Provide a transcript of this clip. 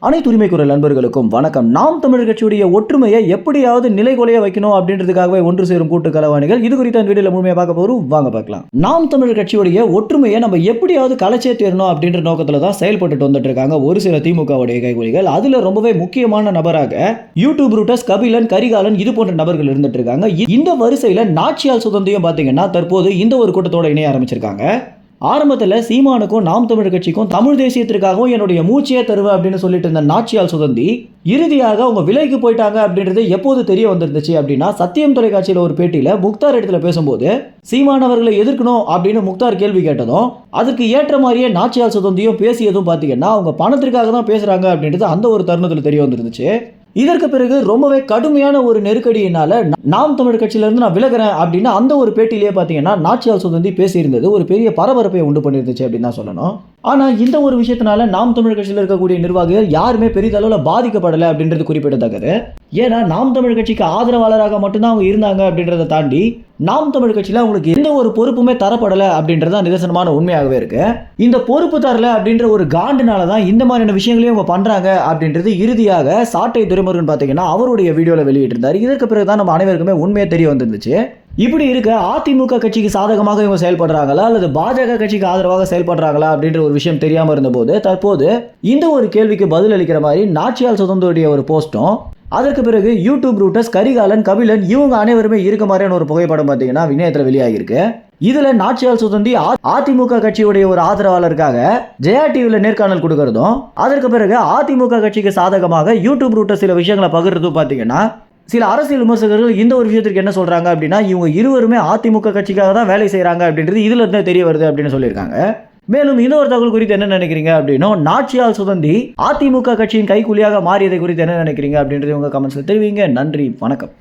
அனைத்து உரிமை குரல் நண்பர்களுக்கும் வணக்கம். நாம் தமிழர் கட்சியுடைய ஒற்றுமையை எப்படியாவது நிலைகொலைய வைக்கணும் அப்படின்றதுக்காகவே ஒன்று சேரும் கூட்டு கலவாணிகள். இது குறித்த அந்த வீடியோல முழுமையாக பார்க்க போகிறோம் வாங்க பார்க்கலாம். நாம் தமிழர் கட்சியுடைய ஒற்றுமையை நம்ம எப்படியாவது கலைச்சேர்த்தணும் அப்படின்ற நோக்கத்தில் தான் செயல்பட்டு வந்துட்டு இருக்காங்க. ஒரு சில திமுகவுடைய கைகூலிகள். அதுல ரொம்பவே முக்கியமான நபராக யூடியூப் ரூட்டர்ஸ் கபிலன் கரிகாலன் இது போன்ற நபர்கள் இருந்துட்டு இருக்காங்க. இ- இந்த வரிசையில நாச்சியால் சுதந்திரம் பார்த்தீங்கன்னா தற்போது இந்த ஒரு கூட்டத்தோட இணைய ஆரம்பிச்சிருக்காங்க. ஆரம்பத்தில் சீமானுக்கும் நாம் தமிழர் கட்சிக்கும் தமிழ் தேசியத்திற்காகவும் என்னுடைய மூச்சையே தருவேன் அப்படின்னு சொல்லிட்டு இருந்த நாச்சியால் சுதந்தி இறுதியாக அவங்க விலைக்கு போயிட்டாங்க அப்படின்றது எப்போது தெரிய வந்திருந்துச்சு அப்படின்னா சத்தியம் தொலைக்காட்சியில் ஒரு பேட்டியில் முக்தார் இடத்துல பேசும்போது சீமானவர்களை எதிர்க்கணும் அப்படின்னு முக்தார் கேள்வி கேட்டதும் அதுக்கு ஏற்ற மாதிரியே நாச்சியால் சுதந்தியும் பேசியதும் பார்த்தீங்கன்னா அவங்க பணத்திற்காக தான் பேசுகிறாங்க அப்படின்றது அந்த ஒரு தருணத்தில் தெரிய வந்துருந்துச்சு. இதற்கு பிறகு ரொம்பவே கடுமையான ஒரு நெருக்கடியினால நாம் தமிழ் கட்சியிலிருந்து நான் விலகிறேன் அப்படின்னு அந்த ஒரு பேட்டியிலேயே பார்த்தீங்கன்னா நாச்சியால் சுதந்தி பேசியிருந்தது ஒரு பெரிய பரபரப்பை உண்டு பண்ணியிருந்துச்சு அப்படின்னு தான் சொல்லணும். ஆனால் இந்த ஒரு விஷயத்தினால நாம் தமிழ் கட்சியில் இருக்கக்கூடிய நிர்வாகிகள் யாருமே பெரிதளவில் பாதிக்கப்படலை அப்படின்றது குறிப்பிடத்தக்கது. ஏன்னா நாம் தமிழ் கட்சிக்கு ஆதரவாளராக மட்டும்தான் அவங்க இருந்தாங்க அப்படின்றத தாண்டி நாம் தமிழ் கட்சியில் அவங்களுக்கு எந்த ஒரு பொறுப்புமே தரப்படலை அப்படின்றது நிதர்சனமான உண்மையாகவே இருக்கு. இந்த பொறுப்பு தரல அப்படின்ற ஒரு காண்டுனால தான் இந்த மாதிரியான விஷயங்களையும் அவங்க பண்றாங்க அப்படின்றது இறுதியாக சாட்டை துரைமுருகன் பார்த்தீங்கன்னா அவருடைய வீடியோவில் வெளியிட்டிருந்தார். இதற்கு பிறகு தான் நம்ம அனைவருக்குமே உண்மையை தெரிய வந்துருந்துச்சு. இப்படி இருக்க அதிமுக கட்சிக்கு சாதகமாக இவங்க செயல்படுறாங்களா? அல்லது பாஜக கட்சிக்கு ஆதரவாக செயல்படுறாங்களா? அப்படின்ற ஒரு விஷயம் தெரியாமல் இருந்தபோது தற்போது இந்த ஒரு கேள்விக்கு பதில் அளிக்கிற மாதிரி நாச்சியால் சுதந்திரோடைய ஒரு போஸ்ட்டும் அதற்கு பிறகு யூடியூப் ரூட்டர்ஸ் கரிகாலன் கபிலன் இவங்க அனைவருமே இருக்க மாதிரியான ஒரு புகைப்படம் பார்த்தீங்கன்னா வினயத்தில் வெளியாகிருக்கு இதுல நாச்சியால் சுதந்தி அதிமுக கட்சியுடைய ஒரு ஆதரவாளருக்காக ஜெயா டிவியில் நேர்காணல் கொடுக்கறதும் அதற்கு பிறகு அதிமுக கட்சிக்கு சாதகமாக யூடியூப் ரூட்டர் சில விஷயங்களை பகிர்றதும் பார்த்தீங்கன்னா சில அரசியல் விமர்சகர்கள் இந்த ஒரு விஷயத்திற்கு என்ன சொல்கிறாங்க அப்படின்னா இவங்க இருவருமே அதிமுக கட்சிக்காக தான் வேலை செய்கிறாங்க அப்படின்றது இதில் இருந்தே தெரிய வருது அப்படின்னு சொல்லியிருக்காங்க. மேலும் இன்னொரு தகவல் குறித்து என்ன நினைக்கிறீங்க அப்படின்னா நாட்சியால் சுதந்தி அதிமுக கட்சியின் கைக்கூலியாக மாறியதை குறித்து என்ன நினைக்கிறீங்க அப்படின்றது உங்கள் கமெண்ட்ஸில் தெரிவிங்க. நன்றி வணக்கம்.